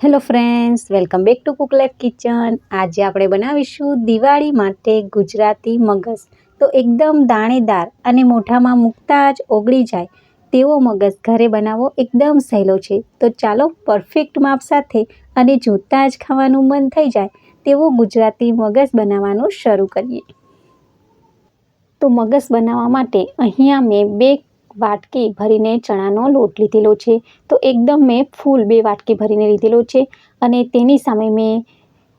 Hello friends welcome back to cook life kitchen આજે આપણે બનાવીશું દિવાળી માટે ગુજરાતી મગસ તો એકદમ દાણેદાર અને મોઢામાં મૂકતા જ ઓગળી જાય તેવો મગસ ઘરે બનાવવો એકદમ સહેલો છે. તો ચાલો પરફેક્ટ માપ સાથે અને જોતાં જ ખાવાનું મન થઈ જાય તેવો ગુજરાતી મગસ બનાવવાનું શરૂ કરીએ. તો મગસ બનાવવા માટે અહીંયા મેં બે વાટકી ભરીને ચણાનો લોટ લીધેલો છે. તો એકદમ મેં ફૂલ બે વાટકી ભરીને લીધેલો છે અને તેની સામે મેં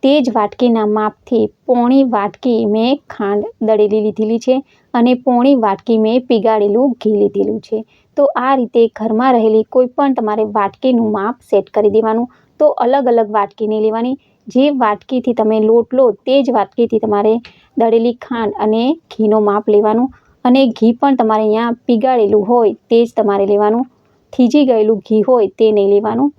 તે જ વાટકીના માપથી પોણી વાટકી મેં ખાંડ દળેલી લીધેલી છે અને પોણી વાટકી મેં પીગાળેલું ઘી લીધેલું છે. તો આ રીતે ઘરમાં રહેલી કોઈ પણ તમારે વાટકીનું માપ સેટ કરી દેવાનું. તો અલગ અલગ વાટકીને લેવાની. જે વાટકીથી તમે લોટ લો તે જ વાટકીથી તમારે દળેલી ખાંડ અને ઘીનો માપ લેવાનું. અને ઘી પણ તમારે અહીંયા પીગાળેલું હોય તે જ તમારે લેવાનું. થીજી ગયેલું ઘી હોય તે નહીં લેવાનું.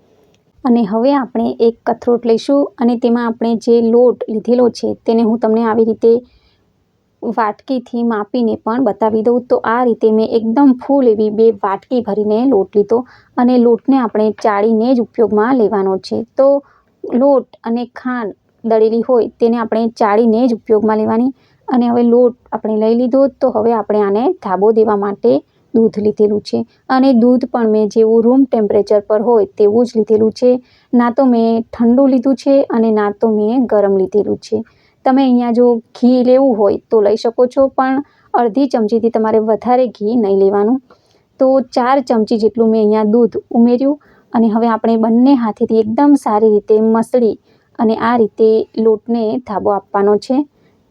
અને હવે આપણે એક કથરોટ લઈશું અને તેમાં આપણે જે લોટ લીધેલો છે તેને હું તમને આવી રીતે વાટકીથી માપીને પણ બતાવી દઉં. તો આ રીતે મેં એકદમ ફૂલ એવી બે વાટકી ભરીને લોટ લીધો અને લોટને આપણે ચાળીને જ ઉપયોગમાં લેવાનો છે. તો લોટ અને ખાંડ દળેલી હોય તેને આપણે ચાળીને જ ઉપયોગમાં લેવાની. અને હવે લોટ આપણે લઈ લીધો તો હવે આપણે આને ધાબો દેવા માટે દૂધ લીધેલું છે. અને દૂધ પણ મેં જેવું રૂમ ટેમ્પરેચર પર હોય તેવું જ લીધેલું છે. ના તો મેં ઠંડુ લીધું છે અને ના તો મેં ગરમ લીધેલું છે. તમે અહીંયા જો ઘી લેવું હોય તો લઈ શકો છો, પણ અડધી ચમચીથી તમારે વધારે ઘી નહીં લેવાનું. તો ચાર ચમચી જેટલું મેં અહીંયા દૂધ ઉમેર્યું અને હવે આપણે બંને હાથેથી એકદમ સારી રીતે મસળી અને આ રીતે લોટને ધાબો આપવાનો છે.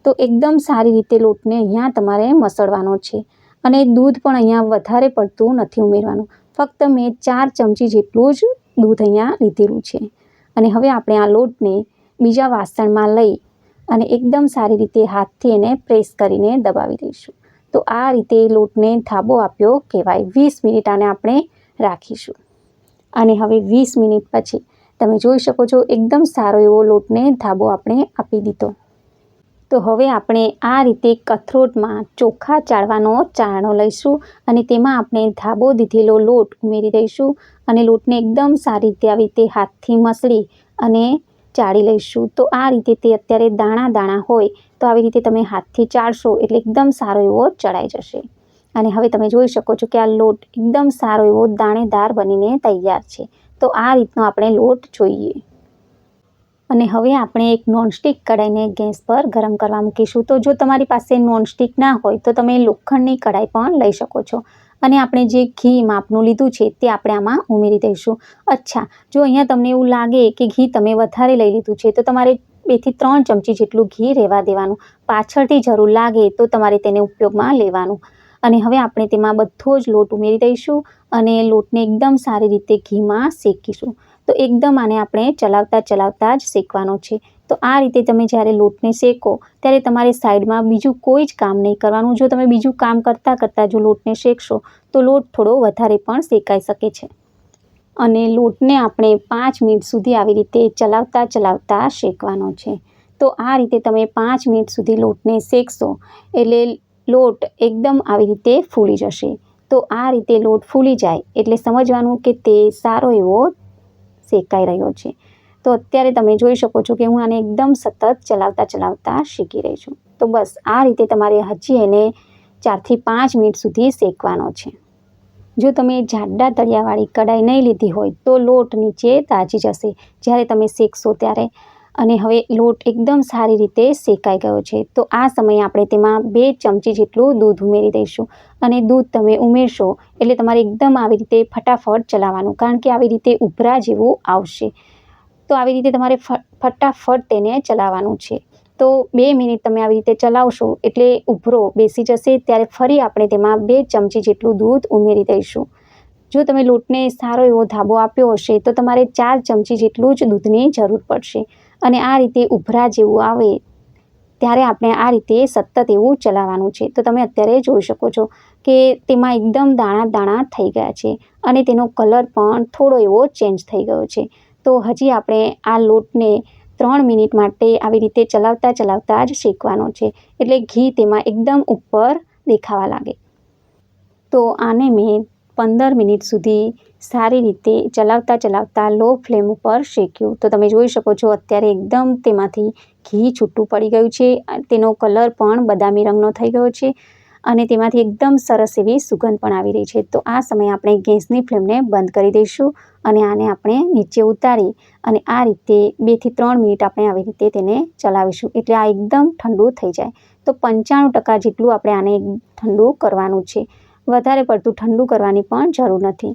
તો એકદમ સારી રીતે લોટને અહીંયા તમારે મસળવાનો છે. અને દૂધ પણ અહીંયા વધારે પડતું નથી ઉમેરવાનું. ફક્ત મેં ચાર ચમચી જેટલું જ દૂધ અહીંયા લીધેલું છે. અને હવે આપણે આ લોટને બીજા વાસણમાં લઈ અને એકદમ સારી રીતે હાથથી એને પ્રેસ કરીને દબાવી દઈશું. તો આ રીતે લોટને થાબો આપ્યો કહેવાય. વીસ મિનિટ આને આપણે રાખીશું. અને હવે વીસ મિનિટ પછી તમે જોઈ શકો છો એકદમ સારો એવો લોટને ધાબો આપણે આપી દીધો. તો હવે આપણે આ રીતે કથરોટમાં ચોખા ચાળવાનો ચાળણો લઈશું અને તેમાં આપણે ધાબો દીધેલો લોટ ઉમેરી દઈશું અને લોટને એકદમ સારી રીતે આવી રીતે હાથથી મસળી અને ચાળી લઈશું. તો આ રીતે તે અત્યારે દાણા દાણા હોય તો આવી રીતે તમે હાથથી ચાળશો એટલે એકદમ સારો એવો ચડાઈ જશે. અને હવે તમે જોઈ શકો છો કે આ લોટ એકદમ સારો એવો દાણેદાર બનીને તૈયાર છે. તો આ રીતનો આપણે લોટ જોઈએ. અને હવે આપણે એક નોનસ્ટિક કઢાઈને ગેસ પર ગરમ કરવા મૂકીશું. તો જો તમારી પાસે નોનસ્ટિક ના હોય, તો તમે લોખંડની કઢાઈ પણ લઈ શકો છો. અને આપણે જે ઘી માપનું લીધું છે, તે આપણે આમાં ઉમેરી દઈશું. અચ્છા, જો અહીંયા તમને એવું લાગે કે ઘી તમે વધારે લઈ લીધું છે, તો તમારે બેથી ત્રણ ચમચી જેટલું ઘી રહેવા દેવાનું. પાછળથી જરૂર લાગે તો તમારે તેને ઉપયોગમાં લેવાનું. અને હવે આપણે તેમાં બધો જ લોટ ઉમેરી દઈશું અને લોટને એકદમ સારી રીતે ઘીમાં શેકીશું. તો એકદમ આને આપણે ચલાવતા ચલાવતા જ શેકવાનો છે. તો આ રીતે તમે જ્યારે લોટને શેકો, ત્યારે તમારે સાઈડમાં બીજું કોઈ જ કામ નહીં કરવાનું. જો તમે બીજું કામ કરતાં કરતાં જો લોટને શેકશો, તો લોટ થોડો વધારે પણ શેકાઈ શકે છે. અને લોટને આપણે પાંચ મિનિટ સુધી આવી રીતે ચલાવતા ચલાવતા શેકવાનો છે. તો આ રીતે તમે પાંચ મિનિટ સુધી લોટને શેકશો, એટલે લોટ એકદમ આવી રીતે ફૂલી જશે. તો આ રીતે લોટ ફૂલી જાય, એટલે સમજવાનું કે તે સારો એવો શેકાઈ રહ્યો છે. તો અત્યારે તમે જોઈ શકો છો કે હું આને એકદમ સતત ચલાવતા ચલાવતા શીખી રહી છું. તો બસ આ રીતે તમારે હજી એને ચારથી પાંચ મિનિટ સુધી શેકવાનો છે. જો તમે જાડા તળિયાવાળી કઢાઈ નહીં લીધી હોય તો લોટ નીચે તાજી જશે. જ્યારે તમે શેકશો ત્યારે અને હવે લોટ એકદમ સારી રીતે શેકાઈ ગયો છે. તો આ સમયે આપણે તેમાં બે ચમચી જેટલું દૂધ ઉમેરી દઈશું. અને દૂધ તમે ઉમેરશો એટલે તમારે એકદમ આવી રીતે ફટાફટ ચલાવવાનું, કારણ કે આવી રીતે ઉભરા જેવું આવશે. તો આવી રીતે તમારે ફટાફટ તેને ચલાવવાનું છે. તો બે મિનિટ તમે આવી રીતે ચલાવશો એટલે ઉભરો, બેસી જશે, ત્યારે ફરી આપણે તેમાં બે ચમચી જેટલું દૂધ ઉમેરી દઈશું. જો તમે લોટને સારો એવો ધાબો આપ્યો હશે, તો તમારે ચાર ચમચી જેટલું જ દૂધની જરૂર પડશે. અને આ રીતે ઉભરા જેવું આવે, ત્યારે આપણે આ રીતે સતત એવું ચલાવવાનું છે. તો તમે અત્યારે જોઈ શકો છો કે તેમાં એકદમ દાણા દાણા થઈ ગયા છે અને તેનો કલર પણ થોડો એવો ચેન્જ થઈ ગયો છે. તો હજી આપણે આ લોટને ત્રણ મિનિટ માટે આવી રીતે ચલાવતા ચલાવતા જ શેકવાનો છે. એટલે ઘી તેમાં એકદમ ઉપર દેખાવા લાગે. તો આને મેં પંદર મિનિટ સુધી સારી રીતે ચલાવતા ચલાવતા લો ફ્લેમ ઉપર શેક્યું. તો તમે જોઈ શકો છો અત્યારે એકદમ તેમાંથી ઘી છૂટું પડી ગયું છે. તેનો કલર પણ બદામી રંગનો થઈ ગયો છે અને તેમાંથી એકદમ સરસ એવી સુગંધ પણ આવી રહી છે. તો આ સમયે આપણે ગેસની ફ્લેમને બંધ કરી દઈશું અને આને આપણે નીચે ઉતારી અને આ રીતે બેથી ત્રણ મિનિટ આપણે આવી રીતે તેને ચલાવીશું. એટલે આ એકદમ ઠંડુ થઈ જાય. તો પંચાણું ટકા જેટલું આપણે આને ઠંડુ કરવાનું છે. વધારે પડતું ઠંડુ કરવાની પણ જરૂર નથી.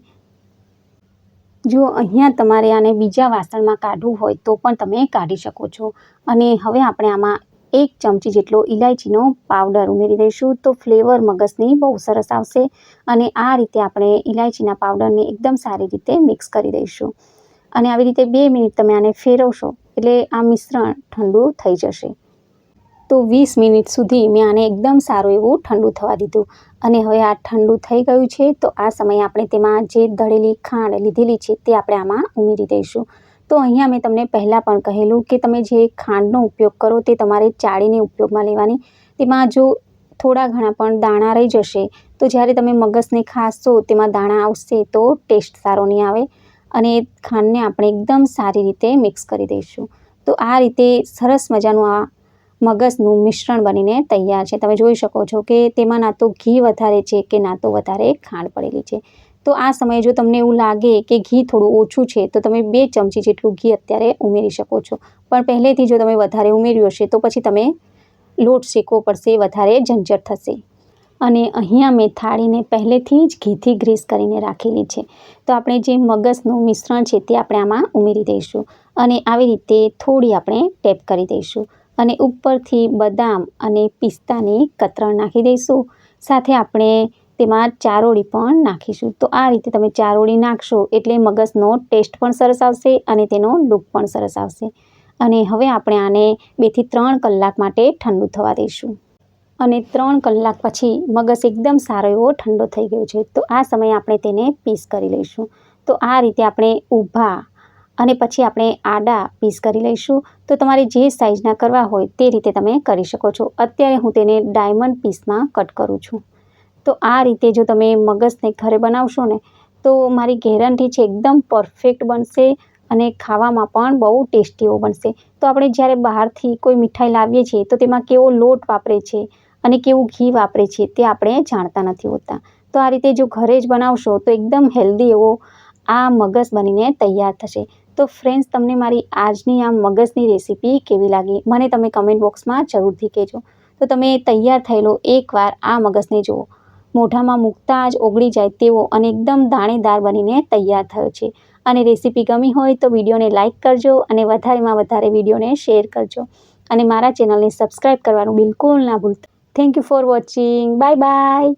જો અહીંયા તમારે આને બીજા વાસણમાં કાઢવું હોય તો પણ તમે કાઢી શકો છો. અને હવે આપણે આમાં એક ચમચી જેટલો ઇલાયચીનો પાવડર ઉમેરી દઈશું તો ફ્લેવર મગજની બહુ સરસ આવશે. અને આ રીતે આપણે ઇલાયચીના પાવડરને એકદમ સારી રીતે મિક્સ કરી દઈશું. અને આવી રીતે બે મિનિટ તમે આને ફેરવશો એટલે આ મિશ્રણ ઠંડુ થઈ જશે. તો વીસ મિનિટ સુધી મેં આને એકદમ સારું એવું ઠંડુ થવા દીધું. અને હવે આ ઠંડુ થઈ ગયું છે, તો આ સમયે આપણે તેમાં જે દળેલી ખાંડ લીધેલી છે, તે આપણે આમાં ઉમેરી દઈશું. તો અહીંયા મેં તમને પહેલાં પણ કહેલું કે તમે જે ખાંડનો ઉપયોગ કરો, તે તમારે ચાળીને ઉપયોગમાં લેવાની. તેમાં જો થોડા ઘણા પણ દાણા રહી જશે, તો જ્યારે તમે મગજને ખાશો, તેમાં દાણા આવશે, તો ટેસ્ટ સારો નહીં આવે. અને ખાંડને આપણે એકદમ સારી રીતે મિક્સ કરી દઈશું. તો આ રીતે સરસ મજાનું આ મગજનું મિશ્રણ બનીને તૈયાર છે. તમે જોઈ શકો છો કે તેમાં ના તો ઘી વધારે છે કે ના તો વધારે ખાંડ પડેલી છે. તો આ સમયે જો તમને એવું લાગે કે ઘી થોડું ઓછું છે, તો તમે બે ચમચી જેટલું ઘી અત્યારે ઉમેરી શકો છો. પણ પહેલેથી જો તમે વધારે ઉમેર્યું હશે, તો પછી તમે લોટ શેકવો પડશે, વધારે ઝંઝટ થશે. અને અહીંયા મેં થાળીને પહેલેથી જ ઘીથી ગ્રીસ કરીને રાખેલી છે. તો આપણે જે મગજનું મિશ્રણ છે તે આપણે આમાં ઉમેરી દઈશું. અને આવી રીતે થોડી આપણે ટેપ કરી દઈશું. અને ઉપરથી બદામ અને પિસ્તાની કતરણ નાખી દઈશું. સાથે આપણે તેમાં ચારોળી પણ નાખીશું. તો આ રીતે તમે ચારોળી નાખશો એટલે મગજનો ટેસ્ટ પણ સરસ આવશે અને તેનો લુક પણ સરસ આવશે. અને હવે આપણે આને બેથી ત્રણ કલાક માટે ઠંડુ થવા દઈશું. અને ત્રણ કલાક પછી મગજ એકદમ સારો એવો ઠંડો થઈ ગયો છે. તો આ સમયે આપણે તેને પીસ કરી લઈશું. તો આ રીતે આપણે ઊભા અને પછી આપણે આડા પીસ કરી લઈશું. તો તમારે જે સાઇઝના કરવા હોય તે રીતે તમે કરી શકો છો. અત્યારે હું તેને ડાયમંડ પીસમાં કટ કરું છું. તો આ રીતે જો તમે મગજને ઘરે બનાવશો ને, તો મારી ગેરંટી છે એકદમ પરફેક્ટ બનશે અને ખાવામાં પણ બહુ ટેસ્ટી એવો બનશે. તો આપણે જ્યારે બહારથી કોઈ મીઠાઈ લાવીએ છીએ, તો તેમાં કેવો લોટ વાપરે છે અને કેવું ઘી વાપરે છે તે આપણે જાણતા નથી હોતા. તો આ રીતે જો ઘરે જ બનાવશો, તો એકદમ હેલ્ધી એવો આ મગજ બનીને તૈયાર થશે. તો ફ્રેન્ડ્સ તમને મારી આજની આ મગજની રેસીપી કેવી લાગી? મને તમે કમેન્ટ બોક્સમાં જરૂરથી કહેજો. તો તમે તૈયાર થયેલો એકવાર આ મગજને જુઓ. મોઢામાં મૂકતા જ ઓગળી જાય તેવો અને એકદમ દાણેદાર બનીને તૈયાર થયો છે. અને રેસીપી ગમી હોય તો વિડીયોને લાઇક કરજો અને વધારેમાં વધારે વિડીયોને શેર કરજો. અને મારા ચેનલને સબસ્ક્રાઈબ કરવાનું બિલકુલ ના ભૂલતા. Thank you for watching bye bye